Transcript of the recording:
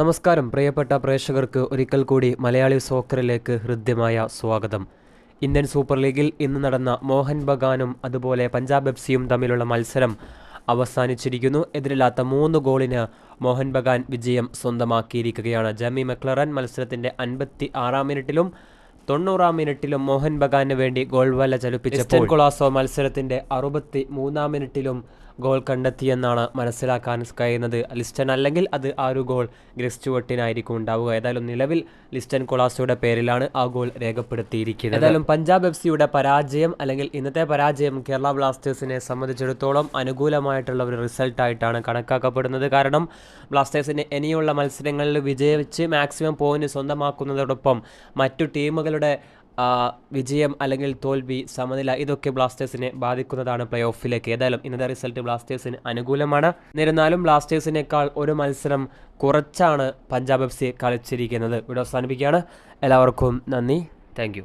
നമസ്കാരം പ്രിയപ്പെട്ട പ്രേക്ഷകർക്ക് ഒരിക്കൽ കൂടി മലയാളി സോക്കറിലേക്ക് ഹൃദ്യമായ സ്വാഗതം. ഇന്ത്യൻ സൂപ്പർ ലീഗിൽ ഇന്ന് നടന്ന മോഹൻ ബഗാനും അതുപോലെ പഞ്ചാബ് എഫ് സിയും തമ്മിലുള്ള മത്സരം അവസാനിച്ചിരിക്കുന്നു. എതിരില്ലാത്ത മൂന്ന് ഗോളിന് മോഹൻ ബഗാൻ വിജയം സ്വന്തമാക്കിയിരിക്കുകയാണ്. ജമി മെക്ലറൻ മത്സരത്തിന്റെ അൻപത്തി ആറാം മിനിറ്റിലും തൊണ്ണൂറാം മിനിറ്റിലും മോഹൻ ബഗാന് വേണ്ടി ഗോൾ വല ചലിപ്പിച്ച കൊളാസോ മത്സരത്തിന്റെ അറുപത്തി മൂന്നാം മിനിറ്റിലും ഗോൾ കണ്ടെത്തിയെന്നാണ് മനസ്സിലാക്കാൻ കഴിയുന്നത്. ലിസ്റ്റൺ അല്ലെങ്കിൽ അത് ആ ഒരു ഗോൾ ഗ്രിസ്റ്റുവട്ടിനായിരിക്കും ഉണ്ടാവുക. ഏതായാലും നിലവിൽ ലിസ്റ്റൻ കൊളാസോയുടെ പേരിലാണ് ആ ഗോൾ രേഖപ്പെടുത്തിയിരിക്കുന്നത്. ഏതായാലും പഞ്ചാബ് എഫ് സിയുടെ പരാജയം അല്ലെങ്കിൽ ഇന്നത്തെ പരാജയം കേരള ബ്ലാസ്റ്റേഴ്സിനെ സംബന്ധിച്ചിടത്തോളം അനുകൂലമായിട്ടുള്ള ഒരു റിസൾട്ടായിട്ടാണ് കണക്കാക്കപ്പെടുന്നത്. കാരണം ബ്ലാസ്റ്റേഴ്സിന് ഇനിയുള്ള മത്സരങ്ങളിൽ വിജയിച്ച് മാക്സിമം പോയിന്റ് സ്വന്തമാക്കുന്നതോടൊപ്പം മറ്റു ടീമുകളുടെ വിജയം അല്ലെങ്കിൽ തോൽവി സമനില ഇതൊക്കെ ബ്ലാസ്റ്റേഴ്സിനെ ബാധിക്കുന്നതാണ് പ്ലേ ഓഫിലേക്ക് ഏതായാലും ഇന്നത്തെ റിസൾട്ട് ബ്ലാസ്റ്റേഴ്സിന് അനുകൂലമാണ്. എന്നിരുന്നാലും ബ്ലാസ്റ്റേഴ്സിനേക്കാൾ ഒരു മത്സരം കുറച്ചാണ് പഞ്ചാബ് എഫ് സി കളിച്ചിരിക്കുന്നത്. ഇവിടെ അവസാനിപ്പിക്കുകയാണ്. എല്ലാവർക്കും നന്ദി. താങ്ക്